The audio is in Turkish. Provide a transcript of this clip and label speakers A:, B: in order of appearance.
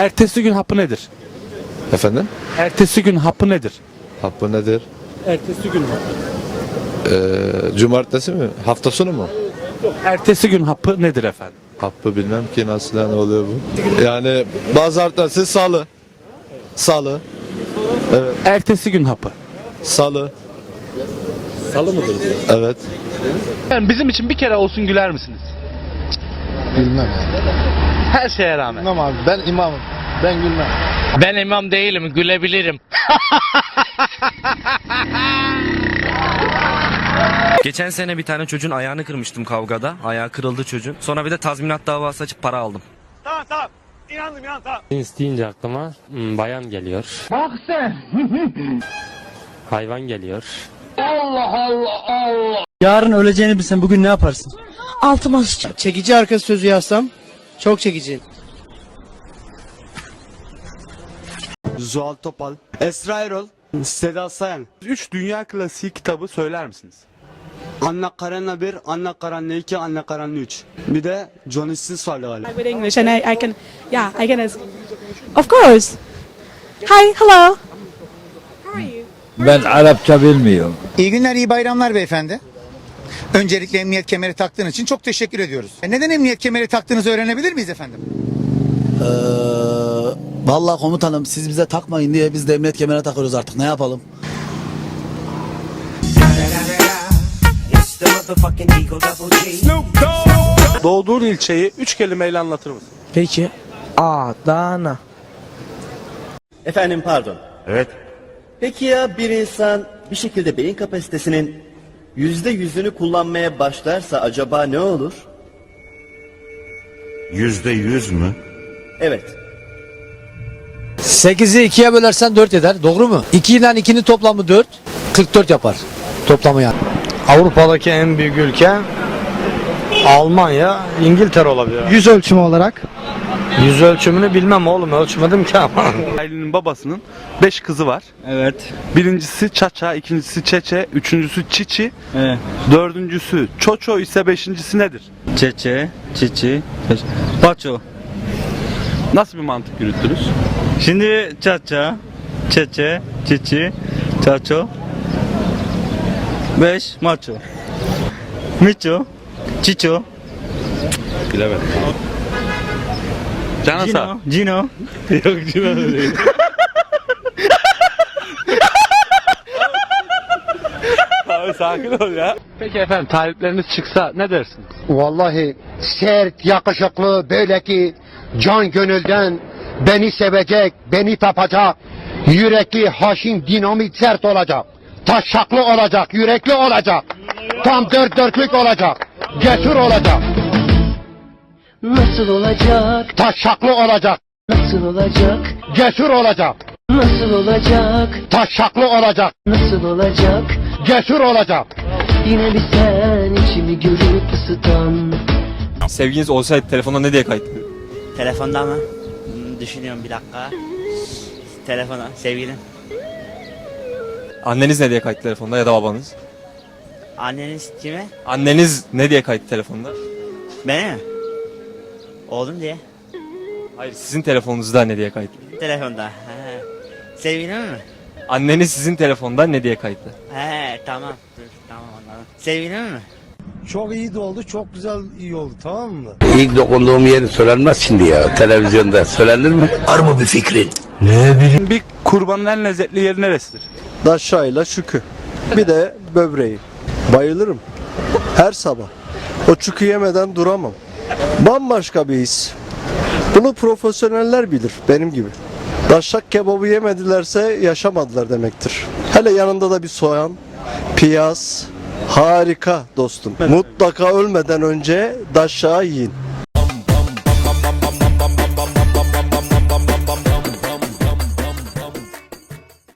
A: Ertesi gün hapı nedir?
B: Efendim?
A: Ertesi gün hapı nedir?
B: Hapı nedir?
A: Ertesi gün hapı.
B: Ee, cumartesi mi? Hafta sonu mu?
A: Ertesi gün hapı nedir efendim?
B: Hapı bilmem ki nasıl yani oluyor bu. Yani pazartesi salı. Salı.
A: Ertesi gün hapı.
B: Salı.
A: Salı mıdır?
B: Evet.
A: Bizim için bir kere olsun güler misiniz?
C: Gülmem.
A: Her şeye rağmen.
C: Gülmem abi. Ben imamım. Ben gülmem.
D: Ben imam değilim, gülebilirim.
E: Geçen sene bir tane çocuğun ayağını kırmıştım kavgada. Ayağı kırıldı çocuğun. Sonra bir de tazminat davası açıp para aldım.
F: Cins deyince aklıma hmm, bayan geliyor. Bak sen. Hayvan geliyor.
G: Yarın öleceğini bilsen bugün ne yaparsın?
H: Altıma sıçacağım.
G: Çekici arka sözü yazsam çok çekici.
I: Zuhal Topal, Esra Erol, Seda Sayan,
A: Üç dünya klasiği kitabı söyler misiniz?
I: Anna Karenina 1, Anna Karenina 2, Anna Karenina 3. Bir de Johnny Sins var galiba.
H: With English and I, I can, yeah, I can. as- Of course. Hi, hello. How are you?
C: Ben Arapça bilmiyorum.
G: İyi günler, iyi bayramlar beyefendi. Öncelikle emniyet kemeri taktığın için çok teşekkür ediyoruz. E, Neden emniyet kemeri taktığınızı öğrenebilir miyiz efendim?
J: Ee, vallahi komutanım siz bize takmayın diye biz de emniyet kemerine takıyoruz artık ne yapalım?
A: Doğduğun ilçeyi üç kelimeyle anlatır mısın?
G: Peki. Adana.
I: Efendim pardon. Evet. Peki ya bir insan bir şekilde beyin kapasitesinin yüzde yüzünü kullanmaya başlarsa acaba ne olur?
K: Yüzde yüz mü?
I: Evet.
G: 8'i 2'ye bölersen 4 eder. Doğru mu? 2 ile 2'nin toplamı 4. 44 yapar. Toplamı yani.
C: Avrupa'daki en büyük ülke Almanya, İngiltere olabilir.
G: Yüz ölçümü olarak.
C: Yüz ölçümünü bilmem oğlum ölçmedim ki ama.
A: Ailenin babasının beş kızı var.
C: Evet.
A: Birincisi Çaça, ikincisi Çeçe, üçüncüsü Çiçi,
C: Evet.
A: dördüncüsü Çoço ise beşincisi nedir?
C: Çeçe, çiçi, paço.
A: Nasıl bir mantık yürüttünüz?
C: Şimdi çaça, çeçe, çiçi, çaço. Beş, maço. Miço, çiço,
A: Bilemedim. Canasa.
C: Cino, Cino. Yok Cino değil.
A: Abi sakin ol ya. Peki efendim talipleriniz çıksa ne dersiniz?
G: Vallahi sert, yakışıklı, böyle ki can gönülden beni sevecek, beni tapacak, yürekli, haşin, dinamit, sert olacak. Taşaklı olacak, yürekli olacak. Tam dört dörtlük olacak. Cesur olacak.
H: Nasıl olacak?
G: Taşaklı olacak.
H: Nasıl olacak?
G: Cesur olacak.
H: Nasıl olacak?
G: Taşaklı olacak.
H: Nasıl olacak?
G: Cesur olacak.
H: Yine bir sen içimi görüp ısıtan.
E: Sevginiz olsaydı telefonda ne diye kayıtlı?
D: Telefonda mı? Hmm, düşünüyorum bir dakika. Telefona, sevgilim.
E: Anneniz ne diye kayıtlı telefonda ya da babanız?
D: Anneniz kime?
E: Anneniz ne diye kayıtlı telefonda?
D: Beni mi? Oğlum diye.
E: Hayır sizin telefonunuzda ne diye kayıtlı?
D: Telefonda. He. Sevgilim mi?
E: Anneniz sizin telefonda ne diye kayıtlı?
D: He tamam. Dur tamam anladım. Sevgilim mi?
C: Çok iyi de oldu, çok güzel iyi oldu tamam mı?
J: İlk dokunduğum yeri söylenmez şimdi ya televizyonda söylenir mi? Var mı bir fikrin?
A: Bir kurbanın en lezzetli yeri neresidir?
I: Daşayla şükü. Bir de böbreği. Bayılırım. Her sabah. O çükü yemeden duramam. Bambaşka bir his. Bunu profesyoneller bilir benim gibi. Daşak kebabı yemedilerse yaşamadılar demektir. Hele yanında da bir soğan, piyaz, harika dostum. Mutlaka ölmeden önce daşağı yiyin.